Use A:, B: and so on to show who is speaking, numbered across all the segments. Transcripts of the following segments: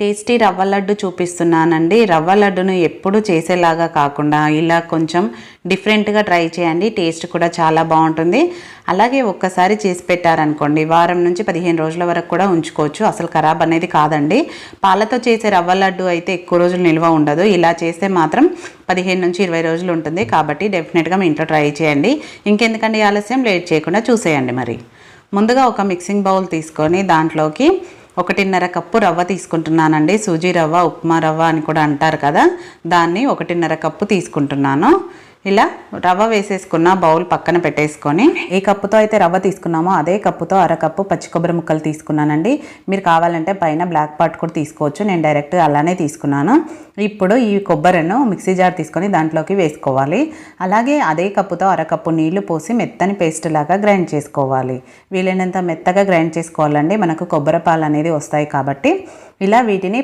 A: Tasty రవ్వ లడ్డు చూపిస్తున్నానండి. రవ్వ లడ్డును ఎప్పుడు చేసేలాగా కాకుండా ఇలా కొంచెం డిఫరెంట్గా ట్రై చేయండి. టేస్ట్ కూడా చాలా బాగుంటుంది. అలాగే ఒక్కసారి చేసి పెట్టారనుకోండి వారం నుంచి పదిహేను రోజుల వరకు కూడా ఉంచుకోవచ్చు. అసలు ఖరాబ్ అనేది కాదండి. పాలతో చేసే రవ్వ లడ్డు అయితే ఎక్కువ రోజులు నిల్వ ఉండదు. ఇలా చేస్తే మాత్రం పదిహేను నుంచి ఇరవై రోజులు ఉంటుంది. కాబట్టి డెఫినెట్గా మీ ఇంట్లో ట్రై చేయండి. ఇంకెందుకండి ఆలస్యం? లేట్ చేయకుండా చూసేయండి మరి. ముందుగా ఒక మిక్సింగ్ బౌల్ తీసుకొని దాంట్లోకి ఒకటిన్నర కప్పు రవ్వ తీసుకుంటున్నానండి. సూజీ రవ్వ ఉప్మా రవ్వ అని కూడా అంటారు కదా. దాన్ని ఒకటిన్నర కప్పు తీసుకుంటున్నాను. ఇలా రవ్వ వేసేసుకున్న బౌల్ పక్కన పెట్టేసుకొని ఏ కప్పుతో అయితే రవ్వ తీసుకున్నామో అదే కప్పుతో అరకప్పు పచ్చి కొబ్బరి ముక్కలు తీసుకున్నానండి. మీరు కావాలంటే పైన బ్లాక్ పార్ట్ కూడా తీసుకోవచ్చు. నేను డైరెక్ట్ అలానే తీసుకున్నాను. ఇప్పుడు ఈ కొబ్బరిను మిక్సీ జార్ తీసుకొని దాంట్లోకి వేసుకోవాలి. అలాగే అదే కప్పుతో అరకప్పు నీళ్ళు పోసి మెత్తని పేస్ట్ లాగా గ్రైండ్ చేసుకోవాలి. వీలైనంత మెత్తగా గ్రైండ్ చేసుకోవాలండి. మనకు కొబ్బరి పాలు అనేది వస్తాయి కాబట్టి ఇలా వీటిని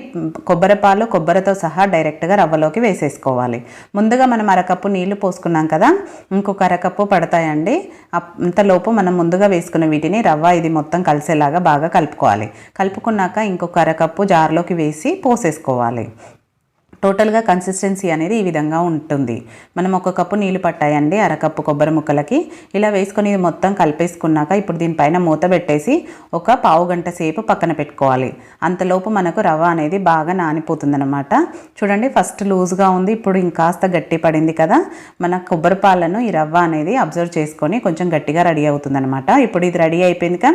A: కొబ్బరి పాలు కొబ్బరితో సహా డైరెక్ట్గా రవ్వలోకి వేసేసుకోవాలి. ముందుగా మనం అరకప్పు నీళ్ళు పోసుకున్నాం కదా ఇంకొక అరకప్పు పడతాయండి. అంతలోపు మనం ముందుగా వేసుకున్న వీటిని రవ్వ ఇది మొత్తం కలిసేలాగా బాగా కలుపుకోవాలి. కలుపుకున్నాక ఇంకొక అరకప్పు జార్లోకి వేసి పోసేసుకోవాలి. టోటల్గా కన్సిస్టెన్సీ అనేది ఈ విధంగా ఉంటుంది. మనం ఒక కప్పు నీళ్ళు పట్టాయండి అరకప్పు కొబ్బరి ముక్కలకి. ఇలా వేసుకొని మొత్తం కలిపేసుకున్నాక ఇప్పుడు దీనిపైన మూత పెట్టేసి ఒక పావు గంట సేపు పక్కన పెట్టుకోవాలి. అంతలోపు మనకు రవ్వ అనేది బాగా నానిపోతుందనమాట చూడండి ఫస్ట్ లూజ్గా ఉంది. ఇప్పుడు ఇంకాస్త గట్టి పడింది కదా. మన కొబ్బరి పాలను ఈ రవ్వ అనేది అబ్జర్వ్ చేసుకొని కొంచెం గట్టిగా రెడీ అవుతుందనమాట ఇప్పుడు ఇది రెడీ అయిపోయింది కదా.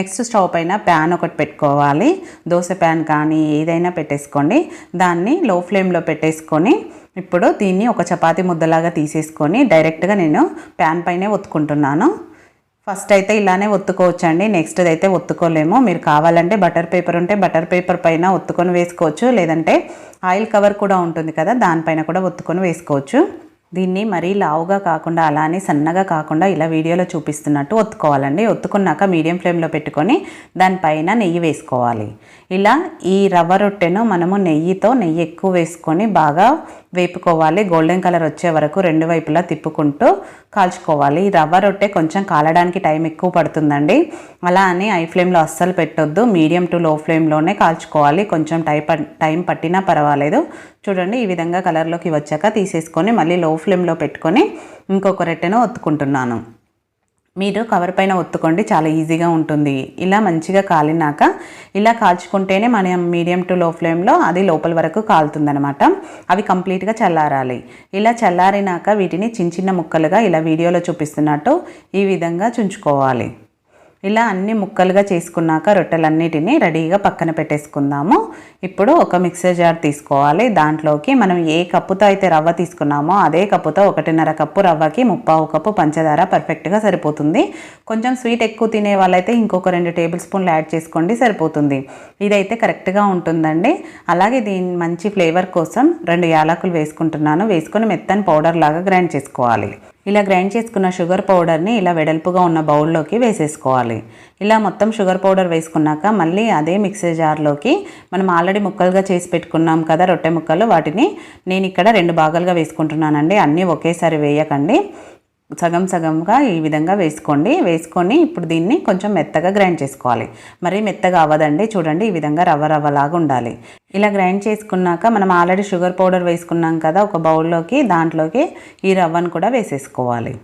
A: నెక్స్ట్ స్టవ్ పైన ప్యాన్ ఒకటి పెట్టుకోవాలి. దోశ ప్యాన్ కానీ ఏదైనా పెట్టేసుకోండి. దాన్ని లో ఫ్లేమ్ ఫ్లేమ్లో పెట్టేసుకొని ఇప్పుడు దీన్ని ఒక చపాతీ ముద్దలాగా తీసేసుకొని డైరెక్ట్గా నేను ప్యాన్ పైనే ఒత్తుకుంటున్నాను. ఫస్ట్ అయితే ఇలానే ఒత్తుకోవచ్చండి. నెక్స్ట్ అయితే ఒత్తుకోలేము. మీరు కావాలంటే బటర్ పేపర్ ఉంటే బటర్ పేపర్ పైన ఒత్తుకొని వేసుకోవచ్చు. లేదంటే ఆయిల్ కవర్ కూడా ఉంటుంది కదా దానిపైన కూడా ఒత్తుకొని వేసుకోవచ్చు. దీన్ని మరీ లావుగా కాకుండా అలానే సన్నగా కాకుండా ఇలా వీడియోలో చూపిస్తున్నట్టు ఒత్తుకోవాలండి. ఒత్తుకున్నాక మీడియం ఫ్లేమ్లో పెట్టుకొని దానిపైన నెయ్యి వేసుకోవాలి. ఇలా ఈ రవ్వ రొట్టెను మనము నెయ్యితో నెయ్యి ఎక్కువ వేసుకొని బాగా వేపుకోవాలి. గోల్డెన్ కలర్ వచ్చే వరకు రెండు వైపులా తిప్పుకుంటూ కాల్చుకోవాలి. ఈ రవ్వ రొట్టె కొంచెం కాలడానికి టైం ఎక్కువ పడుతుందండి. అలా అని ఐ ఫ్లేమ్లో అస్సలు పెట్టొద్దు. మీడియం టు లో ఫ్లేమ్లోనే కాల్చుకోవాలి. కొంచెం టై టైం పట్టినా పర్వాలేదు. చూడండి ఈ విధంగా కలర్లోకి వచ్చాక తీసేసుకొని మళ్ళీ లో ఫ్లేమ్లో పెట్టుకొని ఇంకొక రొట్టెను ఒత్తుకుంటున్నాను. మీరు కవర్ పైన ఒత్తుకోండి చాలా ఈజీగా ఉంటుంది. ఇలా మంచిగా కాలినాక ఇలా కాల్చుకుంటేనే మనం మీడియం టు లో ఫ్లేమ్లో అది లోపల వరకు కాలుతుందనమాట అవి కంప్లీట్గా చల్లారాలి. ఇలా చల్లారినాక వీటిని చిన్న చిన్న ముక్కలుగా ఇలా వీడియోలో చూపిస్తున్నట్టు ఈ విధంగా చుంచుకోవాలి. ఇలా అన్ని ముక్కలుగా చేసుకున్నాక రొట్టెలన్నిటిని రెడీగా పక్కన పెట్టేసుకుందాము. ఇప్పుడు ఒక మిక్సర్ జార్ తీసుకోవాలి. దాంట్లోకి మనం ఏ కప్పుతో అయితే రవ్వ తీసుకున్నామో అదే కప్పుతో ఒకటిన్నర కప్పు రవ్వకి ముప్పావు కప్పు పంచదార పర్ఫెక్ట్గా సరిపోతుంది. కొంచెం స్వీట్ ఎక్కువ తినే వాళ్ళైతే ఇంకొక రెండు టేబుల్ స్పూన్లు యాడ్ చేసుకోండి సరిపోతుంది. ఇదైతే కరెక్ట్గా ఉంటుందండి. అలాగే దీని మంచి ఫ్లేవర్ కోసం రెండు యాలకులు వేసుకుంటున్నాను. వేసుకొని మెత్తని పౌడర్ లాగా గ్రైండ్ చేసుకోవాలి. ఇలా గ్రైండ్ చేసుకున్న షుగర్ పౌడర్ని ఇలా వెడల్పుగా ఉన్న బౌల్లోకి వేసేసుకోవాలి. ఇలా మొత్తం షుగర్ పౌడర్ వేసుకున్నాక మళ్ళీ అదే మిక్సీ జార్లోకి మనం ఆల్రెడీ ముక్కలుగా చేసి పెట్టుకున్నాం కదా రొట్టె ముక్కలు వాటిని నేను ఇక్కడ రెండు భాగాలుగా వేసుకుంటున్నానండి. అన్నీ ఒకేసారి వేయకండి. సగం సగంగా ఈ విధంగా వేసుకోండి. వేసుకొని ఇప్పుడు దీన్ని కొంచెం మెత్తగా గ్రైండ్ చేసుకోవాలి. మరీ మెత్తగా అవ్వదండి. చూడండి ఈ విధంగా రవ్వ రవ్వలాగా ఉండాలి. ఇలా గ్రైండ్ చేసుకున్నాక మనం ఆల్రెడీ షుగర్ పౌడర్ వేసుకున్నాం కదా ఒక బౌల్లోకి దాంట్లోకి ఈ రవ్వను కూడా వేసేసుకోవాలి.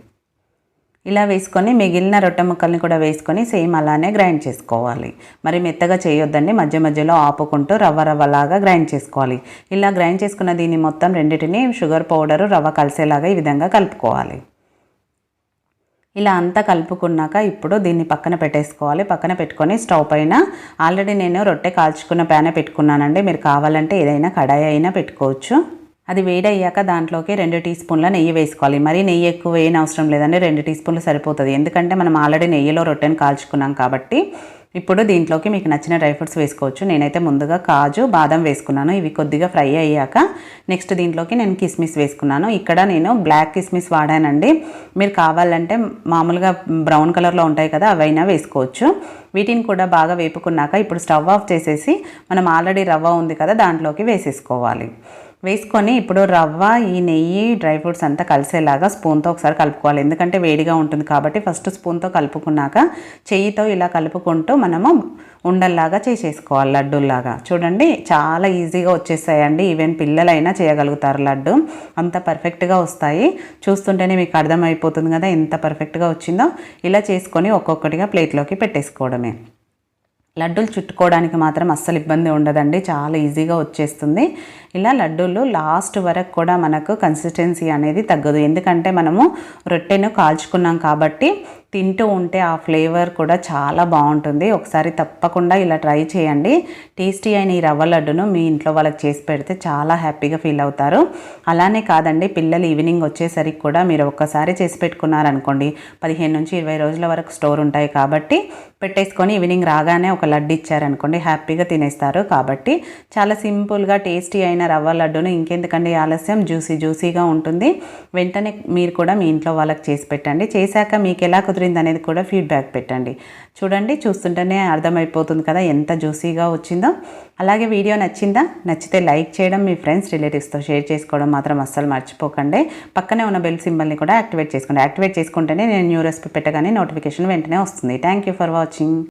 A: ఇలా వేసుకొని మిగిలిన రొట్టె ముక్కల్ని కూడా వేసుకొని సేమ్ అలానే గ్రైండ్ చేసుకోవాలి. మరి మెత్తగా చేయొద్దండి. మధ్య మధ్యలో ఆపుకుంటూ రవ్వ రవ్వలాగా గ్రైండ్ చేసుకోవాలి. ఇలా గ్రైండ్ చేసుకున్న దీన్ని మొత్తం రెండింటిని షుగర్ పౌడరు రవ్వ కలిసేలాగా ఈ విధంగా కలుపుకోవాలి. ఇలా అంతా కలుపుకున్నాక ఇప్పుడు దీన్ని పక్కన పెట్టేసుకోవాలి. పక్కన పెట్టుకొని స్టవ్ పైన ఆల్రెడీ నేను రొట్టె కాల్చుకున్న ప్యానే పెట్టుకున్నానండి. మీరు కావాలంటే ఏదైనా కడాయి అయినా పెట్టుకోవచ్చు. అది వేడయ్యాక దాంట్లోకి రెండు టీ స్పూన్ల నెయ్యి వేసుకోవాలి. మరి నెయ్యి ఎక్కువ వేయని అవసరం లేదండి. రెండు టీ స్పూన్లు సరిపోతుంది. ఎందుకంటే మనం ఆల్రెడీ నెయ్యిలో రొట్టెను కాల్చుకున్నాం కాబట్టి ఇప్పుడు దీంట్లోకి మీకు నచ్చిన డ్రై ఫ్రూట్స్ వేసుకోవచ్చు. నేనైతే ముందుగా కాజు బాదం వేసుకున్నాను. ఇవి కొద్దిగా ఫ్రై అయ్యాక నెక్స్ట్ దీంట్లోకి నేను కిస్మిస్ వేసుకున్నాను. ఇక్కడ నేను బ్లాక్ కిస్మిస్ వాడానండి. మీరు కావాలంటే మామూలుగా బ్రౌన్ కలర్లో ఉంటాయి కదా అవైనా వేసుకోవచ్చు. వీటిని కూడా బాగా వేపుకున్నాక ఇప్పుడు స్టవ్ ఆఫ్ చేసేసి మనం ఆల్రెడీ రవ్వ ఉంది కదా దాంట్లోకి వేసేసుకోవాలి. వేసుకొని ఇప్పుడు రవ్వ ఈ నెయ్యి డ్రై ఫ్రూట్స్ అంతా కలిసేలాగా స్పూన్తో ఒకసారి కలుపుకోవాలి. ఎందుకంటే వేడిగా ఉంటుంది కాబట్టి ఫస్ట్ స్పూన్తో కలుపుకున్నాక చెయ్యితో ఇలా కలుపుకుంటూ మనము ఉండల్లాగా చేసేసుకోవాలి లడ్డూల్లాగా. చూడండి చాలా ఈజీగా వచ్చేస్తాయండి ఈవెన్ పిల్లలైనా చేయగలుగుతారు లడ్డు. అంత పర్ఫెక్ట్గా వస్తాయి. చూస్తుంటేనే మీకు అర్థమైపోతుంది కదా ఎంత పర్ఫెక్ట్గా వచ్చిందో. ఇలా చేసుకొని ఒక్కొక్కటిగా ప్లేట్లోకి పెట్టేసుకోవడమే. లడ్డూలు చుట్టుకోవడానికి మాత్రం అస్సలు ఇబ్బంది ఉండదండి. చాలా ఈజీగా వచ్చేస్తుంది. ఇలా లడ్డూలు లాస్ట్ వరకు కూడా మనకు కన్సిస్టెన్సీ అనేది తగ్గదు. ఎందుకంటే మనము రొట్టెను కాల్చుకున్నాం కాబట్టి తింటూ ఉంటే ఆ ఫ్లేవర్ కూడా చాలా బాగుంటుంది. ఒకసారి తప్పకుండా ఇలా ట్రై చేయండి. టేస్టీ అయిన ఈ రవ్వ లడ్డును మీ ఇంట్లో వాళ్ళకి చేసి పెడితే చాలా హ్యాపీగా ఫీల్ అవుతారు. అలానే కాదండి పిల్లలు ఈవినింగ్ వచ్చేసరికి కూడా మీరు ఒక్కసారి చేసి పెట్టుకున్నారనుకోండి పదిహేను నుంచి ఇరవై రోజుల వరకు స్టోర్ ఉంటాయి కాబట్టి పెట్టేసుకొని ఈవినింగ్ రాగానే ఒక లడ్డు ఇచ్చారనుకోండి హ్యాపీగా తినేస్తారు. కాబట్టి చాలా సింపుల్గా టేస్టీ అయిన రవ్వ లడ్డును ఇంకెందుకండి ఆలస్యం? జ్యూసీ జ్యూసీగా ఉంటుంది. వెంటనే మీరు కూడా మీ ఇంట్లో వాళ్ళకి చేసి పెట్టండి. చేశాక మీకు ఎలా కుదిరి కుదిరింది అనేది కూడా ఫీడ్బ్యాక్ పెట్టండి. చూడండి చూస్తుంటేనే అర్థమైపోతుంది కదా ఎంత జ్యూసీగా వచ్చిందో. అలాగే వీడియో నచ్చిందా? నచ్చితే లైక్ చేయడం మీ ఫ్రెండ్స్ రిలేటివ్స్తో షేర్ చేసుకోవడం మాత్రం అస్సలు మర్చిపోకండి. పక్కనే ఉన్న బెల్ సింబల్ని కూడా యాక్టివేట్ చేసుకోండి. యాక్టివేట్ చేసుకుంటేనే నేను న్యూ రెసిపీ పెట్టగానే నోటిఫికేషన్ వెంటనే వస్తుంది. Thank you for watching